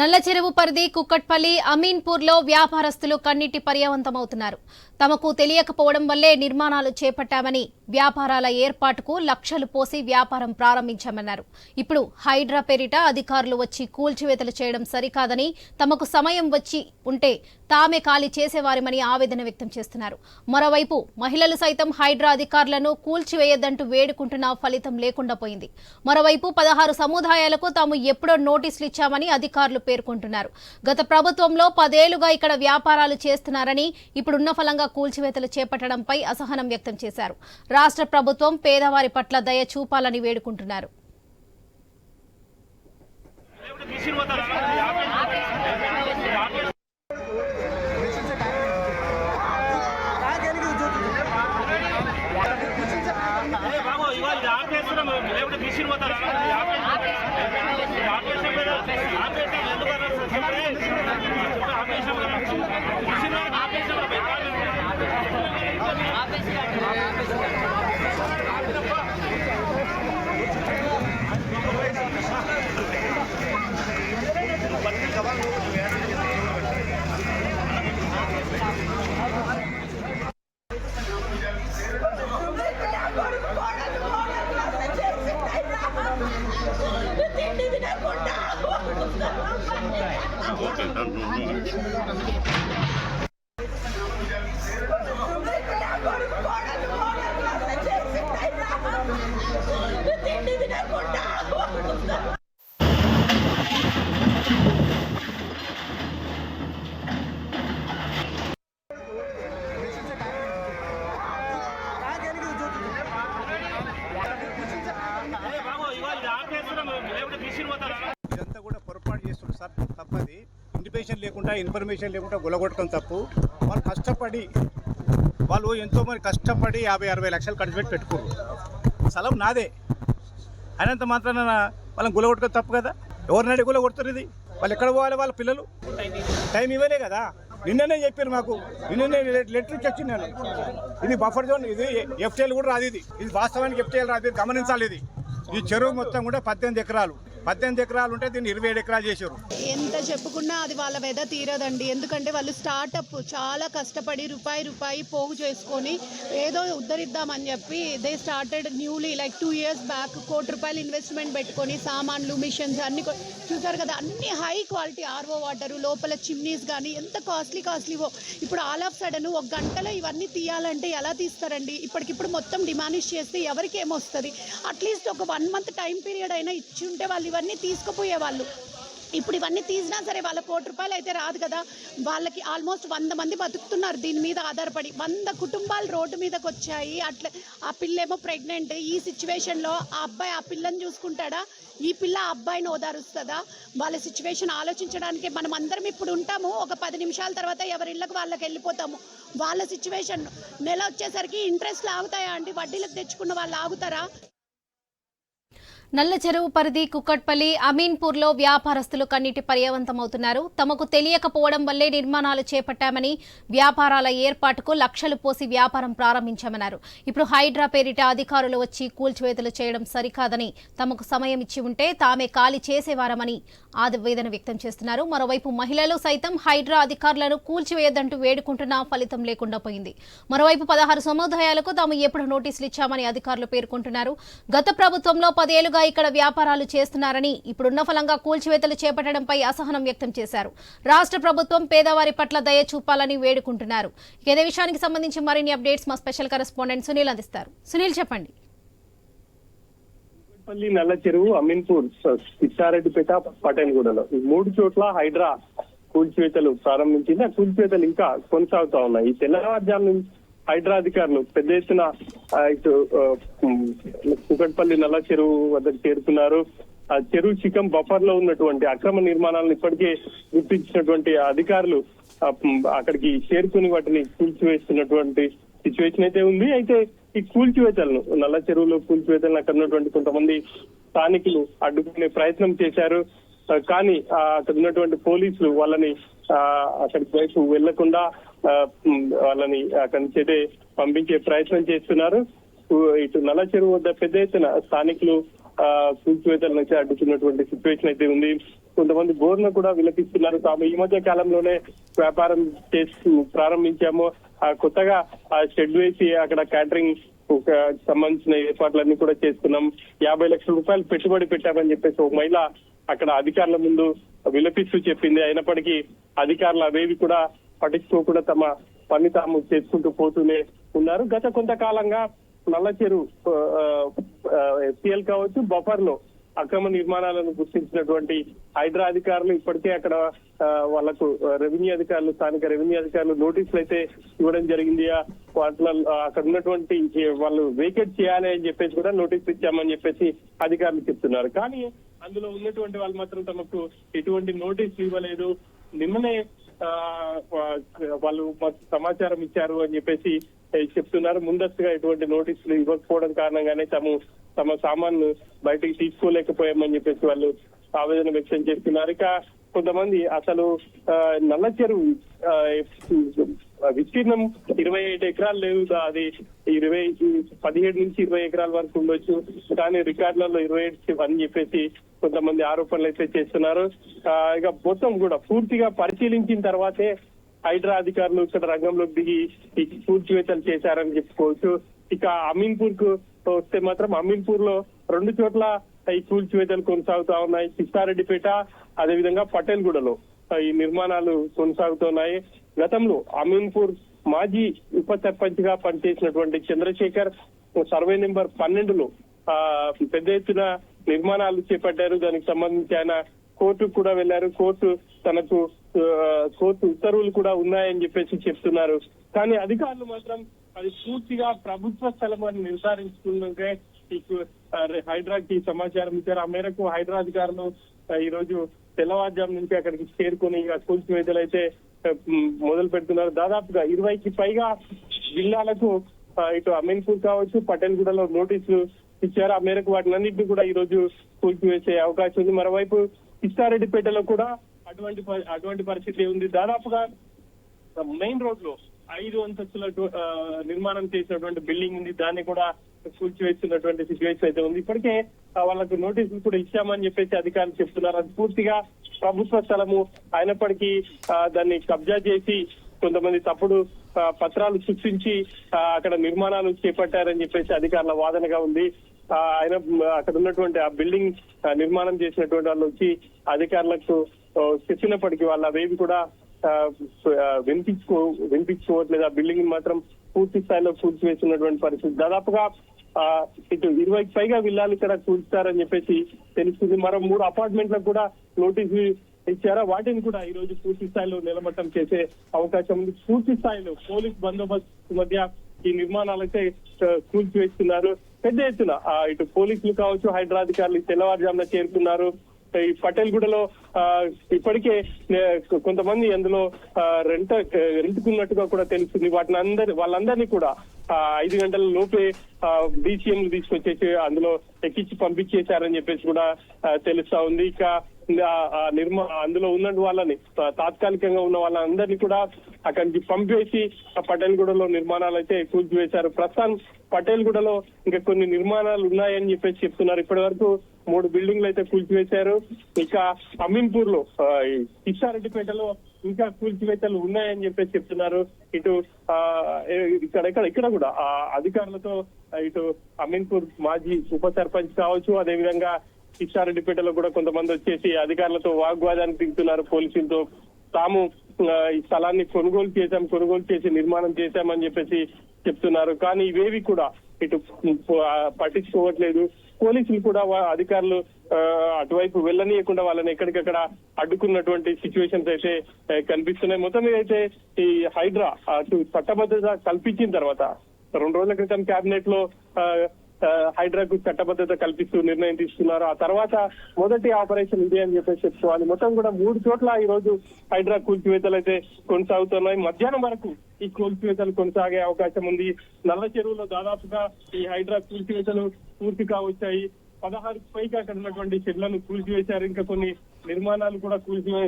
నల్ల చెరువు పరిధి కుక్కట్పల్లి అమీన్పూర్లో వ్యాపారస్తులు కన్నీటి పర్యవంతమవుతున్నారు. తమకు తెలియకపోవడం వల్లే నిర్మాణాలు చేపట్టామని వ్యాపారాల ఏర్పాటుకు లక్షలు పోసి వ్యాపారం ప్రారంభించామన్నారు. ఇప్పుడు హైడ్రా పేరిట అధికారులు వచ్చి కూల్చివేతలు చేయడం సరికాదని తమకు సమయం వచ్చి ఉంటే తామే ఖాళీ చేసేవారిమని ఆవేదన వ్యక్తం చేస్తున్నారు. మరోవైపు మహిళలు సైతం హైడ్రా అధికారులను కూల్చివేయద్దంటూ వేడుకుంటున్నా ఫలితం లేకుండా పోయింది. మరోవైపు పదహారు సముదాయాలకు తాము ఎప్పుడో నోటీసులు ఇచ్చామని అధికారులు పేర్కొంటున్నారు. గత ప్రభుత్వంలో పదేళ్ళుగా ఇక్కడ వ్యాపారాలు చేస్తున్నారని ఇప్పుడున్న ఫలంగా కూల్చివేతలు చేపట్టడంపై అసహనం వ్యక్తం చేశారు. రాష్ట్ర ప్రభుత్వం పేదవారి పట్ల దయ చూపాలని వేడుకుంటున్నారు. ఇవాళ ఆపేస్తున్నాం. లేకపోతే మిషన్ పోతారా ఇది ఆపేస్తున్నాం. ఇది ఆపేసాం కదా ఆపేసాం ఎందుకు అన్నారు సార్? చెప్పండి. చెప్పండి, ఆపేసాం కదా మిషన్ వాళ్ళకి ఆపేసాం కదా మేము కాదు. తిండి తినకుండా తిండి తినకుండా ఏ బాబు ఇవాళ ఇది ఆపేస్తున్నాం లేకపోతే మిషన్ పోతారా ఇదంతా కూడా పొరపాటు చేస్తున్నారు సార్. తప్పది. ఇండిపేషన్ లేకుండా ఇన్ఫర్మేషన్ లేకుండా గులగొట్టడం తప్పు. వాళ్ళు కష్టపడి వాళ్ళు ఎంతో మంది కష్టపడి యాభై అరవై లక్షలు ఖర్చు పెట్టి పెట్టుకోరు స్థలం నాదే. అయినంత మాత్రాన వాళ్ళని గులగొట్టుకో తప్పు కదా? ఎవరినడి గులగొడుతారు ఇది? వాళ్ళు ఎక్కడ పోవాలి వాళ్ళ పిల్లలు? టైం ఇవ్వలే కదా? నిన్ననే చెప్పారు మాకు. నిన్ననే లెటర్ ఇచ్చి వచ్చింది నేను ఇది బఫర్ జోన్ ఇది ఎఫ్టీఎల్ కూడా రాదు ఇది. ఇది వాస్తవానికి ఎఫ్టీఎల్ రాదు గమనించాలి ఇది. ఈ చెరువు మొత్తం కూడా పద్దెనిమిది ఎకరాలు. పద్దెనిమిది ఎకరాలు ఉంటే దీన్ని ఇరవై ఏడు ఎకరాలు చేశారు. ఎంత చెప్పుకున్నా అది వాళ్ళ వెద తీరదండి. ఎందుకంటే వాళ్ళు స్టార్టప్ చాలా కష్టపడి రూపాయి రూపాయి పోగు చేసుకొని ఏదో ఉద్ధరిద్దామని చెప్పి they started newly like two years back కోటి రూపాయలు ఇన్వెస్ట్మెంట్ పెట్టుకొని సామాన్లు మిషన్స్ అన్ని చూసారు కదా అన్ని హై క్వాలిటీ ఆర్ఓ వాటర్ లోపల చిమ్నీస్ కానీ ఎంత కాస్ట్లీ కాస్ట్లీవో ఇప్పుడు ఆల్ ఆఫ్ సడన్ ఒక గంటలో ఇవన్నీ తీయాలంటే ఎలా తీస్తారండి? ఇప్పటికిప్పుడు మొత్తం డిమానిష్ చేస్తే ఎవరికి ఏమొస్తుంది? అట్లీస్ట్ ఒక వన్ మంత్ టైం పీరియడ్ అయినా ఇచ్చి ఉంటే వాళ్ళు ఇవన్నీ తీసుకుపోయేవాళ్ళు. ఇప్పుడు ఇవన్నీ తీసినా సరే వాళ్ళ కోటి రూపాయలు అయితే రాదు కదా. వాళ్ళకి ఆల్మోస్ట్ వంద మంది బతుకుతున్నారు దీని మీద ఆధారపడి. వంద కుటుంబాలు రోడ్డు మీదకి వచ్చాయి. అట్లా ఆ పిల్ల ఏమో ప్రెగ్నెంట్. ఈ సిచ్యువేషన్లో ఆ అబ్బాయి ఆ పిల్లని చూసుకుంటాడా? ఈ పిల్ల ఆ అబ్బాయిని ఓదారుస్తుందా? వాళ్ళ సిచ్యువేషన్ ఆలోచించడానికి మనం అందరం ఇప్పుడు ఉంటాము. ఒక పది నిమిషాల తర్వాత ఎవరి ఇళ్ళకి వాళ్ళకి వెళ్ళిపోతాము. వాళ్ళ సిచ్యువేషన్ నెల వచ్చేసరికి ఇంట్రెస్ట్ ఆగుతాయా అండి? వడ్డీలకు తెచ్చుకున్న వాళ్ళు ఆగుతారా? నల్ల చెరువు పరిధి కుక్కట్పల్లి అమీన్పూర్లో వ్యాపారస్తులు కన్నీటి పర్యవంతమవుతున్నారు. తమకు తెలియకపోవడం వల్లే నిర్మాణాలు చేపట్టామని వ్యాపారాల ఏర్పాటుకు లక్షలు పోసి వ్యాపారం ప్రారంభించామన్నారు. ఇప్పుడు హైడ్రా పేరిట అధికారులు వచ్చి కూల్చివేతలు చేయడం సరికాదని తమకు సమయం ఇచ్చి ఉంటే తామే ఖాళీ చేసేవారమని ఆవేదన వ్యక్తం చేస్తున్నారు. మరోవైపు మహిళలు సైతం హైడ్రా అధికారులను కూల్చివేయద్దంటూ వేడుకుంటున్నా ఫలితం లేకుండా పోయింది. మరోవైపు పదహారు సముదాయాలకు తాము ఎప్పుడు నోటీసులు ఇచ్చామని అధికారులు పేర్కొంటున్నారు. గత ప్రభుత్వంలో పదేళ్ళుగా ఇక్కడ వ్యాపారాలు చేస్తున్నారని ఇప్పుడున్న ఫలంగా కూల్చివేతలు చేపట్టడంపై అసహనం వ్యక్తం చేశారు. రాష్ట్ర ప్రభుత్వం పేదవారి పట్ల దయ చూపాలని వేడుకుంటున్నారు. ఇదే విషయానికి సంబంధించి మరిన్ని అప్డేట్స్ మా స్పెషల్ కరెస్పాండెంట్ సునీల్ అందిస్తారు. సునీల్ చెప్పండి. పల్లి నల్ల చెరువు అమీన్పూర్ సిద్ధారెడ్డిపేట పటేల్గూడలో ఈ మూడు చోట్ల హైడ్రా కూల్చివేతలు ప్రారంభించింది. ఆ కూల్చివేతలు ఇంకా కొనసాగుతా ఉన్నాయి. ఈ తెల్లవారుజాము నుంచి హైడ్రా అధికారులు పెద్ద ఎత్తున ఇటు కుకట్పల్లి నల్ల చెరువు వద్దకు చేరుతున్నారు ఆ చెరువు చికం బఫర్లో ఉన్నటువంటి అక్రమ నిర్మాణాలను ఇప్పటికే గుర్తించినటువంటి అధికారులు అక్కడికి చేరుకుని వాటిని కూల్చివేస్తున్నటువంటి సిచ్యువేషన్ అయితే ఉంది. అయితే ఈ కూల్చివేతలను నల్ల చెరువులో కూల్చివేతలను అక్కడ ఉన్నటువంటి కొంతమంది స్థానికులు అడ్డుకునే ప్రయత్నం చేశారు. కానీ అక్కడ ఉన్నటువంటి పోలీసులు వాళ్ళని ఆ, అక్కడికి వైపు వెళ్ళకుండా వాళ్ళని అక్కడి నుంచి అయితే పంపించే ప్రయత్నం చేస్తున్నారు. ఇటు నల్ల చెరువు వద్ద పెద్ద ఎత్తున స్థానికులు ఆ, కూల్చివేతల నుంచి అడ్డుతున్నటువంటి సిచ్యువేషన్ అయితే ఉంది. కొంతమంది బోర్ను కూడా విలపిస్తున్నారు. తాము ఈ మధ్య కాలంలోనే వ్యాపారం చేస్తూ ప్రారంభించాము. ఆ కొత్తగా ఆ షెడ్ వేసి అక్కడ క్యాటరింగ్ ఒక సంబంధించిన ఏర్పాట్లన్నీ కూడా చేసుకున్నాం యాభై లక్షల రూపాయలు పెట్టుబడి పెట్టామని చెప్పేసి ఒక మహిళ అక్కడ అధికారుల ముందు విలపిస్తూ చెప్పింది. అయినప్పటికీ అధికారులు అవేవి కూడా పట్టించుకోకుండా తమ పని తాము చేసుకుంటూ పోతూనే ఉన్నారు. గత కొంతకాలంగా నల్లచెరు ఎస్పీఎల్ కావచ్చు బఫర్లో అక్రమ నిర్మాణాలను గుర్తించినటువంటి హైడ్రా అధికారులు ఇప్పటికే అక్కడ ఆ, వాళ్ళకు రెవెన్యూ అధికారులు స్థానిక రెవెన్యూ అధికారులు నోటీసులు అయితే ఇవ్వడం జరిగింది. వాటిలో అక్కడ ఉన్నటువంటి వాళ్ళు వేకెట్ చేయాలి అని చెప్పేసి కూడా నోటీస్ ఇచ్చామని చెప్పేసి అధికారులు చెప్తున్నారు. కానీ అందులో ఉన్నటువంటి వాళ్ళు మాత్రం తమకు ఎటువంటి నోటీస్ ఇవ్వలేదు. నిన్ననే వాళ్ళు మాకు సమాచారం ఇచ్చారు అని చెప్పేసి చెప్తున్నారు. ముందస్తుగా ఎటువంటి నోటీసులు ఇవ్వకపోవడం కారణంగానే తము తమ సామాన్లు బయటికి తీసుకోలేకపోయామని చెప్పేసి వాళ్ళు ఆవేదన వ్యక్తం చేస్తున్నారు. ఇక కొంతమంది అసలు ఆ, నల్ల చెరువు విస్తీర్ణం ఇరవై ఐదు ఎకరాలు లేదు అది ఇరవై పదిహేడు నుంచి ఇరవై ఎకరాల వరకు ఉండొచ్చు. కానీ రికార్డులలో ఇరవై ఏడు అని చెప్పేసి కొంతమంది ఆరోపణలు అయితే చేస్తున్నారు. ఇక మొత్తం కూడా పూర్తిగా పరిశీలించిన తర్వాతే హైడ్రా అధికారులు ఇక్కడ రంగంలోకి దిగి ఈ కూల్చివేతలు చేశారని చెప్పుకోవచ్చు. ఇక అమీన్పూర్కు వస్తే మాత్రం అమీన్పూర్లో రెండు చోట్ల ఈ కూల్చివేతలు కొనసాగుతా ఉన్నాయి. కిస్తారెడ్డిపేట అదేవిధంగా పటేల్గూడలో ఈ నిర్మాణాలు కొనసాగుతున్నాయి. గతంలో అమీన్పూర్ మాజీ ఉప సర్పంచ్గా పనిచేసినటువంటి చంద్రశేఖర్ సర్వే నెంబర్ పన్నెండులో ఆ, పెద్ద ఎత్తున నిర్మాణాలు చేపట్టారు. దానికి సంబంధించి ఆయన కోర్టుకు కూడా వెళ్ళారు కోర్టు తనకు కోర్టు ఉత్తర్వులు కూడా ఉన్నాయని చెప్పేసి చెప్తున్నారు. కానీ అధికారులు మాత్రం అది పూర్తిగా ప్రభుత్వ స్థలం అని నిర్ధారించుకుంటే హైడ్రాకి సమాచారం ఇచ్చారు. ఆ మేరకు హైడ్రా అధికారులు ఈ రోజు తెల్లవారుజాము నుంచి అక్కడికి చేరుకొని ఇక కూల్చివేతలు అయితే మొదలు పెడుతున్నారు. దాదాపుగా ఇరవైకి పైగా జిల్లాలకు ఇటు అమీన్పూర్ కావచ్చు పటేల్గూడలో నోటీసులు ఇచ్చారు. ఆ మేరకు వాటినన్నింటినీ కూడా ఈ రోజు కూల్చివేసే అవకాశం ఉంది. మరోవైపు ఇస్తారెడ్డిపేటలో కూడా అటువంటి అటువంటి పరిస్థితి ఉంది. దాదాపుగా మెయిన్ రోడ్లో ఐదు అంతస్తుల నిర్మాణం చేసినటువంటి బిల్డింగ్ ఉంది. దాన్ని కూడా కూల్చివేస్తున్నటువంటి సిచ్యువేషన్ అయితే ఉంది. ఇప్పటికే వాళ్ళకు నోటీసులు కూడా ఇచ్చామని చెప్పేసి అధికారులు చెప్తున్నారు. అది పూర్తిగా ప్రభుత్వ స్థలము అయినప్పటికీ దాన్ని కబ్జా చేసి కొంతమంది తప్పుడు పత్రాలు సృష్టించి అక్కడ నిర్మాణాలు చేపట్టారని చెప్పేసి అధికారుల వాదనగా ఉంది. ఆ, ఆయన అక్కడ ఉన్నటువంటి ఆ బిల్డింగ్ నిర్మాణం చేసినటువంటి వాళ్ళు వచ్చి అధికారులకు చెప్పినప్పటికీ వాళ్ళు అవేవి కూడా వినిపించుకో వినిపించుకోవట్లేదు. ఆ బిల్డింగ్ మాత్రం పూర్తి స్థాయిలో కూల్చివేసినటువంటి పరిస్థితి. దాదాపుగా ఆ, ఇటు ఇరవైకి పైగా విల్లాలు ఇక్కడ కూల్చుతారని చెప్పేసి తెలుస్తుంది. మరో మూడు అపార్ట్మెంట్లకు కూడా నోటీసు ఇచ్చారా వాటిని కూడా ఈ రోజు పూర్తి స్థాయిలో నిలబట్టం చేసే అవకాశం ఉంది. పూర్తి స్థాయిలో పోలీస్ బందోబస్తు మధ్య ఈ నిర్మాణాలైతే కూల్చివేస్తున్నారు. పెద్ద ఎత్తున ఇటు పోలీసులు కావచ్చు హైదరాబాద్ తెల్లవారుజామున చేరుకున్నారు. ఈ పటేల్గూడలో ఆ, ఇప్పటికే కొంతమంది అందులో రెంట రెంటుకున్నట్టుగా రెంట్కున్నట్టుగా కూడా తెలుస్తుంది. వాటిని అందరి వాళ్ళందరినీ కూడా ఆ, ఐదు గంటల లోపే డీసీఎం తీసుకొచ్చేసి అందులో ఎక్కించి పంపించేశారని చెప్పేసి కూడా తెలుస్తా ఉంది. ఇక నిర్మా అందులో ఉన్న వాళ్ళని తాత్కాలికంగా ఉన్న వాళ్ళందరినీ కూడా అక్కడి నుంచి పంపేసి ఆ పటేల్గూడలో నిర్మాణాలు అయితే కూల్చివేశారు. ప్రస్తుతం పటేల్గూడలో ఇంకా కొన్ని నిర్మాణాలు ఉన్నాయని చెప్పేసి చెప్తున్నారు. ఇప్పటి వరకు మూడు బిల్డింగ్లు అయితే కూల్చివేశారు. ఇంకా అమీన్పూర్లో కిషారెడ్డిపేటలో ఇంకా కూల్చివేతలు ఉన్నాయని చెప్పేసి చెప్తున్నారు. ఇటు ఆ, ఇక్కడ ఇక్కడ ఇక్కడ కూడా ఆ అధికారులతో ఇటు అమీన్పూర్ మాజీ ఉప సర్పంచ్ కావచ్చు. అదేవిధంగా కిషారెడ్డిపేటలో కూడా కొంతమంది వచ్చేసి అధికారులతో వాగ్వాదానికి దిగుతున్నారు పోలీసులతో. తాము ఈ స్థలాన్ని కొనుగోలు చేశాం కొనుగోలు చేసి నిర్మాణం చేశామని చెప్పేసి చెప్తున్నారు. కానీ ఇవేవి కూడా ఇటు పట్టించుకోవట్లేదు. పోలీసులు కూడా అధికారులు అటువైపు వెళ్ళనీయకుండా వాళ్ళని ఎక్కడికక్కడ అడ్డుకున్నటువంటి సిచ్యువేషన్స్ అయితే కనిపిస్తున్నాయి. మొత్తం అయితే ఈ హైడ్రా అటు చట్టబద్ధత కల్పించిన తర్వాత రెండు రోజుల క్రితం కేబినెట్లో హైడ్రాకు చట్టబద్ధత కల్పిస్తూ నిర్ణయం తీసుకున్నారు. ఆ తర్వాత మొదటి ఆపరేషన్ ఇదే అని చెప్పేసి చెప్పుకోవాలి. మొత్తం కూడా మూడు చోట్ల ఈ రోజు హైడ్రా కూల్చివేతలు అయితే కొనసాగుతున్నాయి. మధ్యాహ్నం వరకు ఈ కూల్చివేతలు కొనసాగే అవకాశం ఉంది. నల్ల చెరువులో దాదాపుగా ఈ హైడ్రా కూల్చివేతలు పూర్తి కావచ్చాయి. పదహారు పైగా అక్కడ ఉన్నటువంటి షెడ్లను కూల్చివేశారు. ఇంకా కొన్ని నిర్మాణాలు కూడా కూల్చివే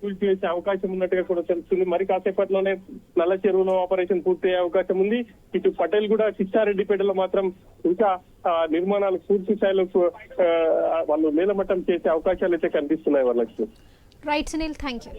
కూల్చివేసే అవకాశం ఉన్నట్టుగా కూడా తెలుస్తుంది. మరి కాసేపట్లోనే నల్ల చెరువులో ఆపరేషన్ పూర్తయ్యే అవకాశం ఉంది. ఇటు పటేల్ కూడా చిచ్చారెడ్డిపేటలో మాత్రం ఇంకా ఆ, నిర్మాణాలు పూర్తి స్థాయిలో వాళ్ళు నీలమట్టం చేసే అవకాశాలు అయితే కనిపిస్తున్నాయి వాళ్ళకి రైట్ సునీల్ థ్యాంక్ యూ